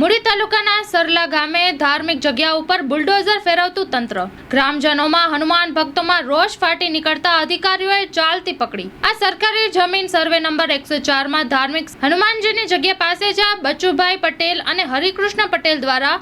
મૂડી તાલુકાના સરલા ગામે ધાર્મિક જગ્યા ઉપર બુલડોઝર ફેરવતું તંત્ર. ગ્રામજનોમાં હનુમાન ભક્તોમાં રોષ ફાટી નીકળતા અધિકારીઓએ ચાલતી પકડી. આ સરકારી જમીન સર્વે નંબર એકસો ચારમાં ધાર્મિક હનુમાનજીની જગ્યા પાસે જ બચુભાઈ પટેલ અને હરિકૃષ્ણ પટેલ દ્વારા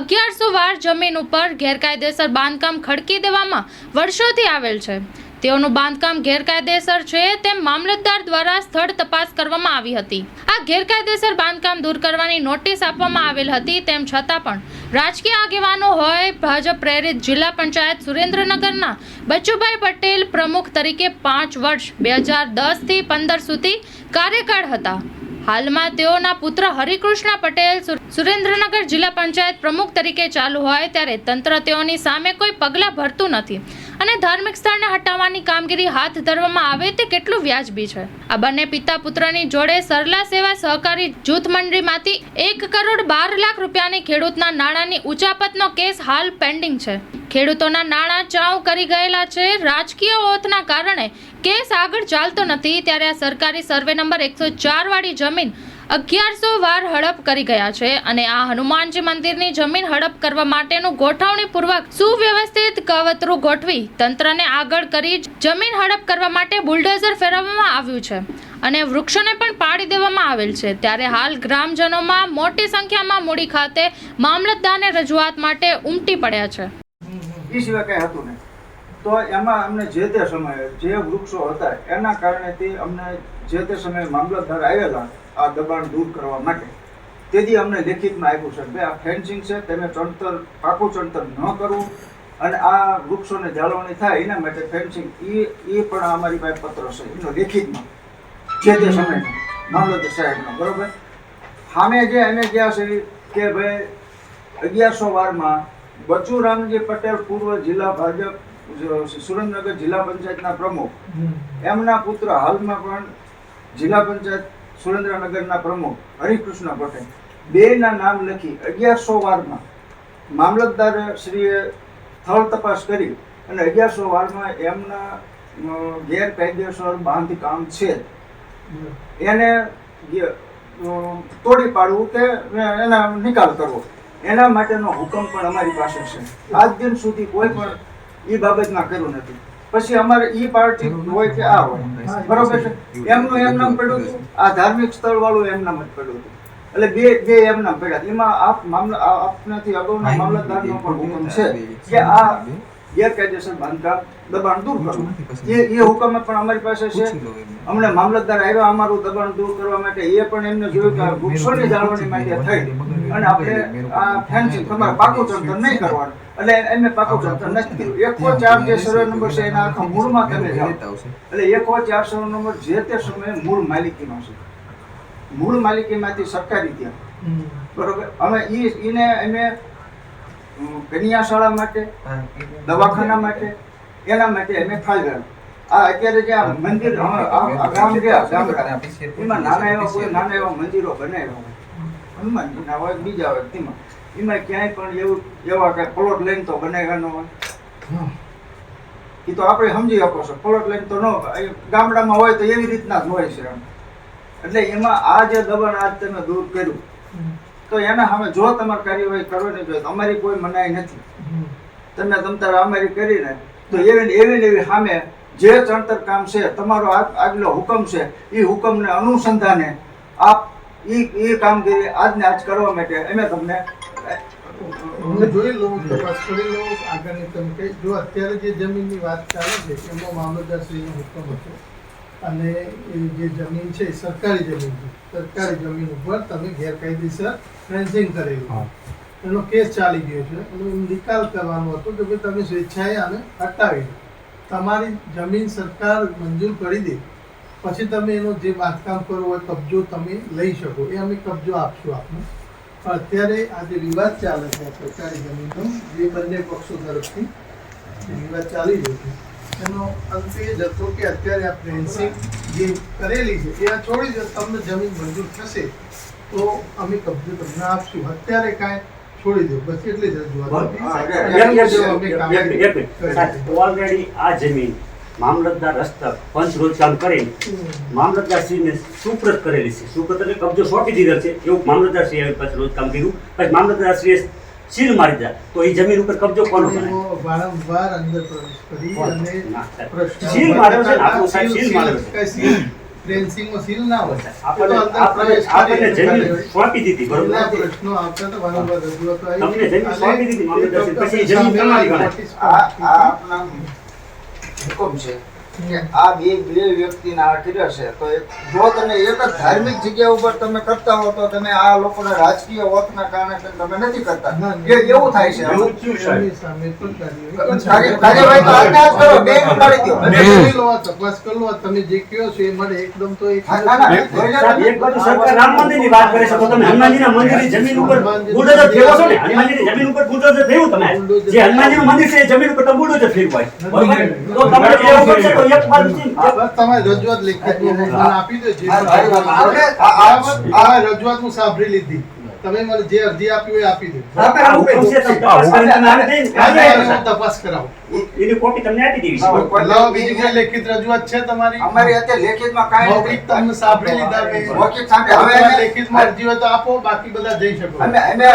અગિયારસો વાર જમીન ઉપર ગેરકાયદેસર બાંધકામ ખડકી દેવામાં વર્ષોથી આવેલ છે. તેઓનું બાંધકામ ગેરકાયદેસર છે તેમ મામલતદાર દ્વારા સ્થળ તપાસ કરવામાં આવી હતી. આ ગેરકાયદેસર બાંધકામ દૂર કરવાની નોટિસ આપવામાં આવેલ હતી તેમ છતાં પણ રાજકીય આગેવાનો હોય ભાજપ પ્રેરિત જિલ્લા પંચાયત સુરેન્દ્રનગરના બચુભાઈ પટેલ પ્રમુખ તરીકે પાંચ વર્ષ, બે હજાર દસથી પંદર સુધી કાર્યકાળ હતા. હાલમાં તેઓના પુત્ર હરિકૃષ્ણ પટેલ સુરેન્દ્રનગર જિલ્લા પંચાયત પ્રમુખ તરીકે ચાલુ હોય ત્યારે તંત્ર તેઓની સામે કોઈ પગલાં ભરતું નથી. અને ધાર્મિક સ્થળને હટાવવાની કામગીરી હાથ ધરવામાં આવે તે કેટલું વ્યાજબી છે? આ બંને પિતા પુત્રની જોડે સરલા સેવા સહકારી જૂથ મંડળીમાંથી એક કરોડ બાર લાખ રૂપિયાની ખેડૂતના નાણાંની ઉચાપતનો કેસ હાલ પેન્ડિંગ છે. ખેડૂતોના નાણાં ચાઉ કરી ગયેલા છે. રાજકીય ઓથના કારણે કેસ આગળ ચાલતો નથી. ત્યારે આ સરકારી સર્વે નંબર એકસો ચાર વાળી જમીન અગિયારસો વાર હડપ કરી ગયા છે અને આ હનુમાનજી મંદિરની જમીન હડપ કરવા માટેનું ગોઠવણીપૂર્વક સુવ્યવસ્થિત કાવતરું ગોઠવી તંત્રને આગળ કરી જમીન હડપ કરવા માટે બુલડોઝર ફેરવવામાં આવ્યું છે અને વૃક્ષોને પણ પાડી દેવામાં આવેલ છે. ત્યારે હાલ ગ્રામજનોમાં મોટી સંખ્યામાં મૂડી ખાતે મામલતદારને રજૂઆત માટે ઉમટી પડ્યા છે. એ સિવાય કાંઈ હતું નહીં. તો એમાં અમને જે તે સમયે જે વૃક્ષો હતા, એના કારણેથી અમને જે તે સમયે મામલતદાર આવેલા, આ દબાણ દૂર કરવા માટે. તેથી અમને લેખિતમાં આપ્યું છે ભાઈ આ ફેન્સિંગ છે, તેને ચણતર, પાકું ચણતર ન કરવું અને આ વૃક્ષોને જાળવણી થાય, એના માટે ફેન્સિંગ એ એ પણ અમારી પાસે પત્ર છે, એનો લેખિતમાં. જે તે સમયે મામલતદાર સાહેબનો, બરોબર? સામે જે અમે ગયા છે કે ભાઈ અગિયારસો વારમાં બચુરામજી પટેલ પૂર્વ જિલ્લા ભાજપ સુરેન્દ્રનગર જિલ્લા પંચાયતના પ્રમુખ. એમના પુત્ર હાલમાં પણ જિલ્લા પંચાયત સુરેન્દ્રનગરના પ્રમુખ હરિકૃષ્ણ પટેલ. બેના નામ લખી અગિયારસો વારમાં મામલતદાર શ્રીએ સ્થળ તપાસ કરી અને અગિયારસો વારમાં એમના ગેરકાયદેસર બાંધકામ છે. એને તોડી પાડવું કે એના નિકાલ કરવો? એના માટેનો હુકમ પણ અમારી પાસે છે. આજ દિન સુધી કોઈ પણ એ બાબતમાં કર્યું નથી. પછી અમારે ઈ પાર્ટી હોય કે આ હોય. બરોબર છે? એમનું એમ નામ પડ્યું હતું. આ ધાર્મિક સ્થળ વાળું એમ નામ જ પડ્યું હતું. એટલે બે બે એમ નામ પડ્યા. એમાં આપ મામલા આપનાથી અગાઉના મામલતદારનો પણ હુકમ છે કે આ ગેરકાયદેસર બાંધકામ દબાણ દૂર કરવું. એ એ હુકમ પણ અમારી પાસે છે. અમને મામલતદાર આવ્યા અમારું દબાણ દૂર કરવા માટે. એ પણ એમને જોયું કે વૃક્ષોની જાળવણી માટે થઈ. અને આપણે આ ફેન્સિંગ તમારે પાકું ચણતર નહીં કરવાનું. એટલે એમને પાકું ચણતર નથી કર્યું એકો ચાર જે સર્વે નંબર છે એના આખા મૂળમાં તમે જાઓ. એટલે એકો ચાર સર્વે નંબર જે તે સમયે મૂળ માલિકીનો છે. મૂળ માલિકીમાંથી સરકારી ત્યાં. બરોબર? અમે એને ઈને અમે અમ, કન્યા શાળા માટે દવાખાના માટે એના માટે અમે ફાળવ્યા આ અત્યારે જે આ મંદિર ગામ ગયા ગામડા એમાં નાના એવા કોઈ નાના એવા મંદિરો બનાવ્યા હોય. હનુમાનજીના હોય બીજા હોય તેમાં એમાં ક્યાંય પણ એવું એવા કઈ પ્લોટ લઈને તો બનાવ્યા ન હોય. એ તો આપણે સમજી શકો છો પ્લોટ લઈને તો ન ગામડામાં હોય તો એવી રીતના જ હોય છે. એટલે એમાં આ જે દબાણ આજ તમે દૂર કર્યું તો એના સામે જો તમારે કાર્યવાહી કરવાની જોઈએ અમારી કોઈ મનાઈ નથી. તમે તમતારે અમારી કરીને તો એવી ને એવી એવી સામે જે ચણતર કામ છે તમારો આગલો હુકમ છે એ હુકમને અનુસંધાને આપ એ એ કામગીરી આજને આજ કરવા માટે અમે તમને હું જોઈ લઉં તપાસ કરી લઉં આગળની તમે જો અત્યારે જે જમીનની વાત ચાલે છે એમાં મામલતદારશ્રીનો હુકમ હતો. અને એ જે જમીન છે સરકારી જમીન છે. સરકારી જમીન ઉપર તમે ગેરકાયદેસર ફેન્સિંગ કરેલું. એનો કેસ ચાલી ગયો છે. એનો નિકાલ કરવાનો હતો કે ભાઈ તમે સ્વેચ્છાએ આને હટાવી દો. તમારી જમીન સરકાર મંજૂર કરી દે. પછી તમે એનો જે બાંધકામ કરવો હોય કબજો તમે લઈ શકો. એ અમે કબજો આપશું આપને. પણ અત્યારે આ જે વિવાદ ચાલે છે સરકારી જમીનનો જે બંને પક્ષો તરફથી વિવાદ ચાલી રહ્યો છે. એનો અંત એ જ હતો કે અત્યારે આ ફેન્સિંગ જે કરેલી છે એ આ છોડી દો તમને જમીન મંજૂર થશે તો અમે કબજો તમને આપશું. અત્યારે કાંઈ છોડી દો બસ એટલે જ રજૂઆત. ઓલરેડી આ જમીન મામલતદાર રસ્તા પંચ રોજ કામ કરીને મામલતદારશ્રીને સુપ્રત કરેલી છે. સુપ્રત એટલે કબજો સોંપી દીધો છે. એવું મામલતદારશ્રીએ પછી રોજ કામ કર્યું. પછી મામલતદારશ્રીએ સીલ મારી દીધા તો એ જમીન ઉપર કબજો કોનો કરે વારંવાર અંદર પ્રવેશ કરી અને પ્રશ્ન સીલ માર્યો છે ને, સાહેબ સીલ- માર્યો છે. કઈ સીલ ના હોય. આપણે આપણે જમીન સોંપી દીધી બરોબર? પ્રશ્નો આવતા તો વારંવાર રજૂઆતો આવી. તમને જમીન સોંપી દીધી મામલતદારશ્રી. પછી જમીન તમારી ગણાય. આ આ આપના હુકમ છે. કે આ બે બે વ્યક્તિના આ કર્યા છે. તો જો તમે એક જ ધાર્મિક જગ્યા ઉપર તમે કરતા હો તો તમે આ લોકોને રાજકીય વોતના કારણે તમે નથી કરતા. એ એવું થાય છે? તમે જે કહો છો એ મળે એકદમ તો એક બાજુ સરકાર રામ મંદિરની વાત કરે છે. તો તમે હનુમાનજીના મંદિરની જમીન ઉપર બુલડોઝર ફેરવો છો ને? હનુમાનજીની જમીન ઉપર બુલડોઝર ફેરવું તમે. જે હનુમાનજીનું મંદિર છે એ જમીન ઉપર તમે બુલડોઝર ફેરવાય. બરોબર? તો તમારે તો એક બાજુથી તમારે રજૂઆત લેખિતમાં આપી દો જે હા, ભાઈ, પણ આપણે આ- રજૂઆત હું સાંભળી લીધી તમે મને જે અરજી આપી હોય આપી દો છે તપાસ કરાવું એની કોપી તમને આપી દેવી લાવો બીજી કોઈ લેખિત રજૂઆત તમારી અમારી અત્યારે લેખિતમાં કાંઈ મૌખિક તમને સાંભળી લીધા મેં મૌખિક સાંભળી. હવે લેખિતમાં અરજી હોય તો આપો બાકી બધા જઈ શકો અમે અમે